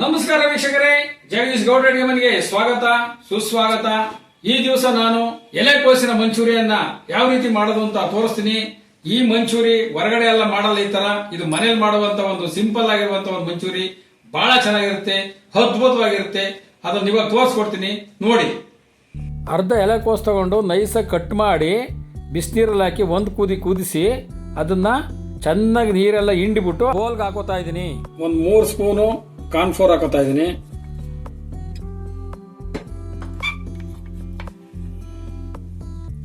ನಮಸ್ಕಾರ ವೀಕ್ಷಕರೇ ಜಗದೀಶ್ ಗೌಡ ಮನೆಗೆ ಸ್ವಾಗತ, ಸುಸ್ವಾಗತ. ಈ ದಿವಸ ನಾನು ಎಲೆಕೋಸಿನ ಮಂಚೂರಿಯನ್ನ ಯಾವ ರೀತಿ ಮಾಡೋದು ಅಂತ ತೋರಿಸ್ತೀನಿ. ಈ ಮಂಚೂರಿ ಹೊರಗಡೆ ಎಲ್ಲ ಮಾಡಲ್ಲ ಈ ತರ. ಇದು ಮನೇಲಿ ಮಾಡುವಂತ ಒಂದು ಸಿಂಪಲ್ ಆಗಿರುವಂತ ಒಂದು ಮಂಚೂರಿ. ಬಹಳ ಚೆನ್ನಾಗಿರುತ್ತೆ, ಅದ್ಭುತವಾಗಿರುತ್ತೆ. ಅದನ್ನ ಇವಾಗ ತೋರಿಸ್ಕೊಡ್ತೀನಿ, ನೋಡಿ. ಅರ್ಧ ಎಲೆಕೋಸು ತಗೊಂಡು ನೈಸಾಗಿ ಕಟ್ ಮಾಡಿ ಬಿಸಿನೀರಲ್ಲಿ ಹಾಕಿ ಒಂದು ಕುದಿ ಕುದಿಸಿ ಅದನ್ನ ಚೆನ್ನಾಗಿ ನೀರೆಲ್ಲ ಹಿಂಡಿಬಿಟ್ಟು ಬೋಲ್ಗೆ ಹಾಕೋತಾ ಇದ್ದೀನಿ. ಒಂದು ಮೂರು ಸ್ಪೂನು ಕಾರ್ನ್ಫ್ಲೋರ್ ಹಾಕೋತಾ ಇದ್ದೀನಿ.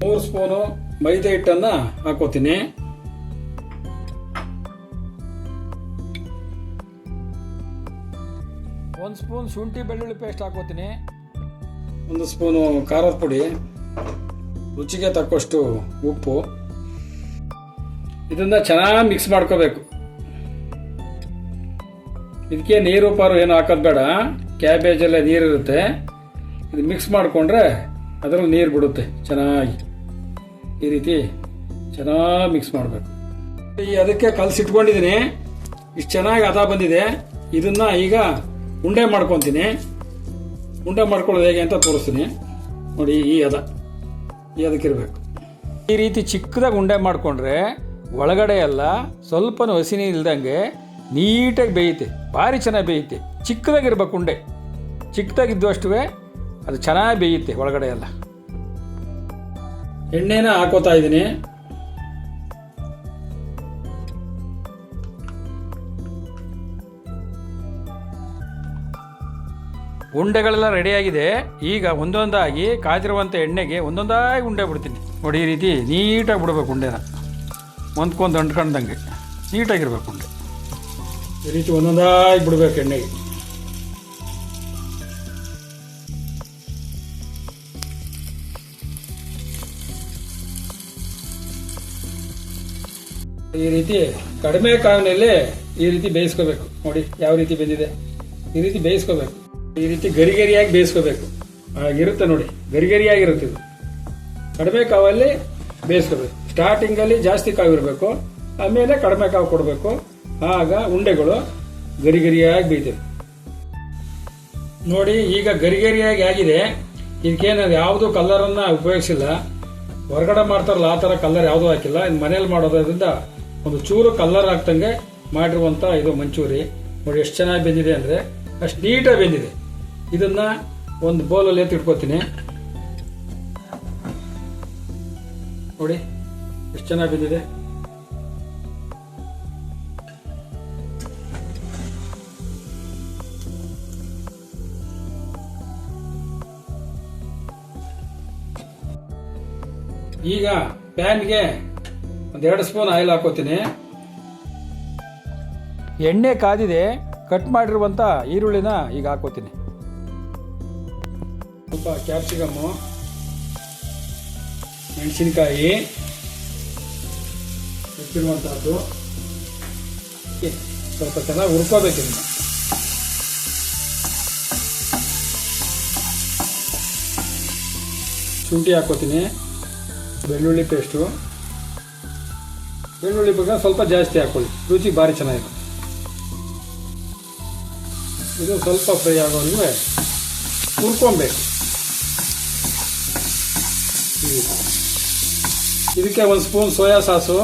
ಮೂರು ಸ್ಪೂನು ಮೈದಾ ಹಿಟ್ಟನ್ನ ಹಾಕೋತೀನಿ. ಒಂದು ಸ್ಪೂನ್ ಶುಂಠಿ ಬೆಳ್ಳುಳ್ಳಿ ಪೇಸ್ಟ್ ಹಾಕೋತೀನಿ. ಒಂದು ಸ್ಪೂನು ಖಾರದ ಪುಡಿ ರುಚಿಗೆ ತಕ್ಕಷ್ಟು ಉಪ್ಪು. ಇದನ್ನ ಚೆನ್ನಾಗಿ ಮಿಕ್ಸ್ ಮಾಡ್ಕೋಬೇಕು. ಇದಕ್ಕೆ ನೀರು ಪಾರು ಏನು ಹಾಕೋದು ಬೇಡ. ಕ್ಯಾಬೇಜ್ ಎಲ್ಲ ನೀರಿರುತ್ತೆ. ಇದು ಮಿಕ್ಸ್ ಮಾಡಿಕೊಂಡ್ರೆ ಅದರಲ್ಲಿ ನೀರು ಬಿಡುತ್ತೆ. ಚೆನ್ನಾಗಿ. ಈ ರೀತಿ ಚೆನ್ನಾಗಿ ಮಿಕ್ಸ್ ಮಾಡಬೇಕು. ಈ ಅದಕ್ಕೆ ಕಲಸಿಟ್ಕೊಂಡಿದ್ದೀನಿ. ಇಷ್ಟು ಚೆನ್ನಾಗಿ ಹದ ಬಂದಿದೆ. ಇದನ್ನ ಈಗ ಉಂಡೆ ಮಾಡ್ಕೊತೀನಿ. ಉಂಡೆ ಮಾಡ್ಕೊಳ್ಳೋದು ಹೇಗೆ ಅಂತ ತೋರಿಸ್ತೀನಿ. ನೋಡಿ, ಈ ಹದ. ಈ ಅದಕ್ಕಿರಬೇಕು ಈ ರೀತಿ ಚಿಕ್ಕದಾಗಿ ಉಂಡೆ ಮಾಡಿಕೊಂಡ್ರೆ ಒಳಗಡೆ ಎಲ್ಲ ಸ್ವಲ್ಪನೂ ಹಸಿನಿ ಇಲ್ದಂಗೆ ನೀಟಾಗಿ ಬೇಯುತ್ತೆ, ಭಾರಿ ಚೆನ್ನಾಗಿ ಬೇಯುತ್ತೆ. ಚಿಕ್ಕದಾಗಿರ್ಬೇಕು ಉಂಡೆ. ಚಿಕ್ಕದಾಗಿದ್ದು ಅಷ್ಟುವೆ ಅದು ಚೆನ್ನಾಗಿ ಬೇಯುತ್ತೆ ಒಳಗಡೆ ಎಲ್ಲ. ಎಣ್ಣೆನ ಹಾಕೋತಾ ಇದ್ದೀನಿ. ಉಂಡೆಗಳೆಲ್ಲ ರೆಡಿಯಾಗಿದೆ. ಈಗ ಒಂದೊಂದಾಗಿ ಕಾದಿರುವಂಥ ಎಣ್ಣೆಗೆ ಒಂದೊಂದಾಗಿ ಉಂಡೆ ಬಿಡ್ತೀನಿ. ನೋಡಿ ಈ ರೀತಿ ನೀಟಾಗಿ ಬಿಡ್ಬೇಕು ಉಂಡೆನ. ಒಂದ್ಕೊಂದು ಅಂಟ್ಕೊಂಡಂಗೆ. ನೀಟಾಗಿರ್ಬೇಕು ಉಂಡೆ. ಈ ರೀತಿ ಒಂದೊಂದಾಗಿ ಬಿಡ್ಬೇಕು ಎಣ್ಣೆಗೆ. ಈ ರೀತಿ ಕಡಿಮೆ ಕಾವಿನಲ್ಲಿ ಈ ರೀತಿ ಬೇಯಿಸ್ಕೋಬೇಕು. ನೋಡಿ ಯಾವ ರೀತಿ ಬೆಂದಿದೆ. ಈ ರೀತಿ ಬೇಯಿಸ್ಕೋಬೇಕು. ಈ ರೀತಿ ಗರಿಗರಿಯಾಗಿ ಬೇಯಿಸ್ಕೋಬೇಕು. ಆಗಿರುತ್ತೆ ನೋಡಿ. ಗರಿಗರಿಯಾಗಿರುತ್ತೆ ಇದು. ಕಡಿಮೆ ಕಾವಲ್ಲಿ ಬೇಯಿಸ್ಕೋಬೇಕು. ಸ್ಟಾರ್ಟಿಂಗಲ್ಲಿ ಜಾಸ್ತಿ ಕಾವಿರಬೇಕು ಆಮೇಲೆ ಕಡಿಮೆ ಕಾವು ಕೊಡಬೇಕು. ಆಗ ಉಂಡೆಗಳು ಗರಿಗರಿಯಾಗಿ ಗರಿಯಾಗಿ ಬೇಯ್ತವೆ ನೋಡಿ, ಈಗ ಗರಿಗರಿಯಾಗಿ ಆಗಿದೆ. ಇದಕ್ಕೇನು ಯಾವುದು ಕಲ್ಲರನ್ನು ಉಪಯೋಗಿಸಿಲ್ಲ. ಹೊರಗಡೆ ಮಾಡ್ತಾರಲ್ಲ, ಆ ಥರ ಕಲರ್ ಯಾವುದೂ ಹಾಕಿಲ್ಲ. ಇನ್ನು ಮನೇಲಿ ಮಾಡೋದ್ರಿಂದ ಒಂದು ಚೂರು ಕಲರ್ ಹಾಕ್ದಂಗೆ ಮಾಡಿರುವಂಥ ಇದು ಮಂಚೂರಿ. ನೋಡಿ, ಎಷ್ಟು ಚೆನ್ನಾಗಿ ಬೆಂದಿದೆ ಅಂದರೆ, ಅಷ್ಟು ನೀಟಾಗಿ ಬೆಂದಿದೆ. ಇದನ್ನ ಒಂದು ಬೌಲಲ್ಲಿ ಎತ್ತಿಟ್ಕೋತೀನಿ ನೋಡಿ, ಎಷ್ಟು ಚೆನ್ನಾಗಿ ಬಿದ್ದಿದೆ ಈಗ ಪ್ಯಾನ್ಗೆ ಒಂದೆರಡು ಸ್ಪೂನ್ ಆಯಿಲ್ ಹಾಕೋತೀನಿ. ಎಣ್ಣೆ ಕಾದಿದೆ ಕಟ್ ಮಾಡಿರುವಂಥ ಈರುಳ್ಳಿನ ಈಗ ಹಾಕೋತೀನಿ. ಸ್ವಲ್ಪ ಕ್ಯಾಪ್ಸಿಕಮ್ಮು ಮೆಣಸಿನ್ಕಾಯಿ ಹೆಚ್ಚಿರುವಂತಹದ್ದು. ಸ್ವಲ್ಪ ಚೆನ್ನಾಗಿ ಹುರ್ಕೋಬೇಕು ಇದನ್ನ. ಶುಂಠಿ ಹಾಕೋತೀನಿ. ಬೆಳ್ಳುಳ್ಳಿ ಪೇಸ್ಟು ಬೆಳ್ಳುಳ್ಳಿ ಬಗ್ಗೆ ಸ್ವಲ್ಪ ಜಾಸ್ತಿ ಹಾಕೊಳ್ಳಿ. ರುಚಿ ಭಾರಿ ಚೆನ್ನಾಗಿದೆ ಇದು ಸ್ವಲ್ಪ ಫ್ರೈ ಆಗೋವರೆಗೂ ಹುರ್ಕೊಬೇಕು. ಇದಕ್ಕೆ ಒಂದು ಸ್ಪೂನ್ ಸೋಯಾ ಸಾಸು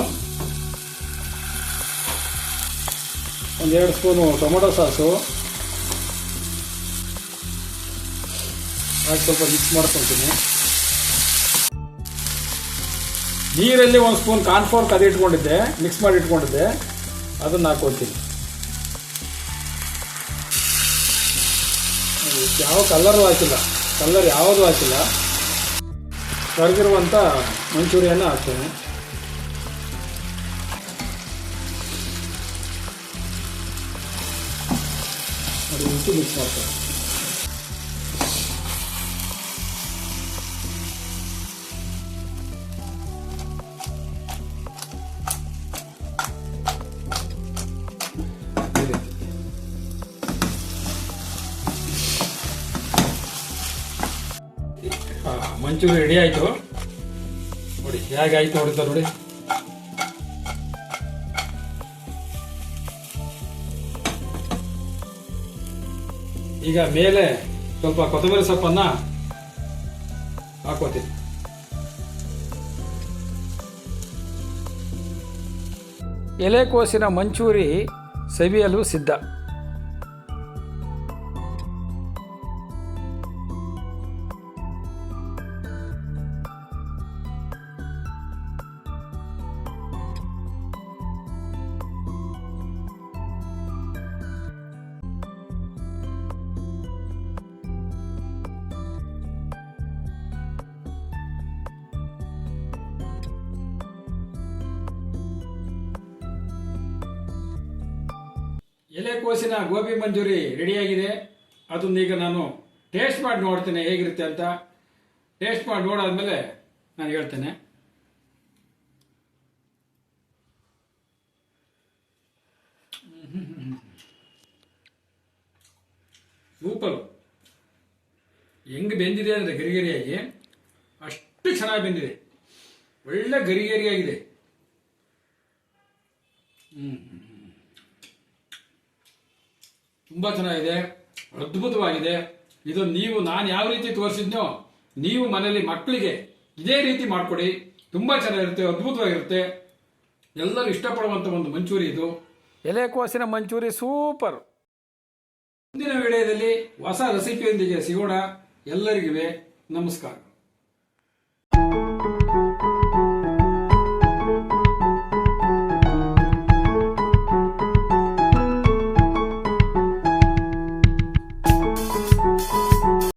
ಒಂದು ಎರಡು ಸ್ಪೂನು ಟೊಮೊಟೊ ಸಾಸು ಹಾಕಿ ಸ್ವಲ್ಪ ಮಿಕ್ಸ್ ಮಾಡ್ಕೊತೀನಿ ನೀರಲ್ಲಿ ಒಂದು ಸ್ಪೂನ್ ಕಾರ್ನ್ಫ್ಲೋರ್ ಕದಿ ಇಟ್ಕೊಂಡಿದ್ದೆ ಮಿಕ್ಸ್ ಮಾಡಿ ಇಟ್ಕೊಂಡಿದ್ದೆ, ಅದನ್ನು ಹಾಕೋತೀನಿ ಯಾವ ಕಲ್ಲರು ಹಾಕಿಲ್ಲ ಕಲ್ಲರ್ ಯಾವುದು ಹಾಕಿಲ್ಲ. ಕರೆದಿರುವಂಥ ಮಂಚೂರಿಯನ್ನು ಹಾಕ್ತೇನೆ. ಅದು ಮಿಕ್ಸ್ ಮಾಡ್ತೇನೆ. ಮಂಚೂರಿ ರೆಡಿ ಆಯಿತು. ನೋಡಿ, ಹೇಗೆ ಆಯ್ತು ನೋಡಿ ಈಗ ಮೇಲೆ ಸ್ವಲ್ಪ ಕೊತ್ತಂಬರಿ ಸೊಪ್ಪನ್ನ ಹಾಕೋತೀನಿ ಎಲೆಕೋಸಿನ ಮಂಚೂರಿ ಸವಿಯಲು ಸಿದ್ಧ. ಎಲೆಕೋಸಿನ ಗೋಬಿ ಮಂಜೂರಿ ರೆಡಿಯಾಗಿದೆ. ಅದನ್ನೀಗ ನಾನು ಟೇಸ್ಟ್ ಮಾಡಿ ನೋಡ್ತೇನೆ ಹೇಗಿರುತ್ತೆ ಅಂತ. ಟೇಸ್ಟ್ ಮಾಡಿ ನೋಡಾದ್ಮೇಲೆ ನಾನು ಹೇಳ್ತೇನೆ. ಸೂಪರ್. ಹೆಂಗ್ ಬೆಂದಿದೆ ಅಂದರೆ ಗರಿಗರಿಯಾಗಿ. ಅಷ್ಟು ಚೆನ್ನಾಗಿ ಬೆಂದಿದೆ. ಒಳ್ಳೆ ಗರಿಗರಿಯಾಗಿದೆ. ತುಂಬ ಚೆನ್ನಾಗಿದೆ ಅದ್ಭುತವಾಗಿದೆ. ಇದು ನೀವು ನಾನು ಯಾವ ರೀತಿ ತೋರಿಸಿದ್ನೋ ನೀವು ಮನೆಯಲ್ಲಿ ಮಕ್ಕಳಿಗೆ ಇದೇ ರೀತಿ ಮಾಡಿಕೊಡಿ. ತುಂಬ ಚೆನ್ನಾಗಿರುತ್ತೆ ಅದ್ಭುತವಾಗಿರುತ್ತೆ. ಎಲ್ಲರೂ ಇಷ್ಟಪಡುವಂಥ ಒಂದು ಮಂಚೂರಿ ಇದು. ಎಲೆಕೋಸಿನ ಮಂಚೂರಿ ಸೂಪರ್. ಮುಂದಿನ ವಿಡಿಯೋದಲ್ಲಿ ಹೊಸ ರೆಸಿಪಿಯೊಂದಿಗೆ ಸಿಗೋಣ. ಎಲ್ಲರಿಗೂ ನಮಸ್ಕಾರ.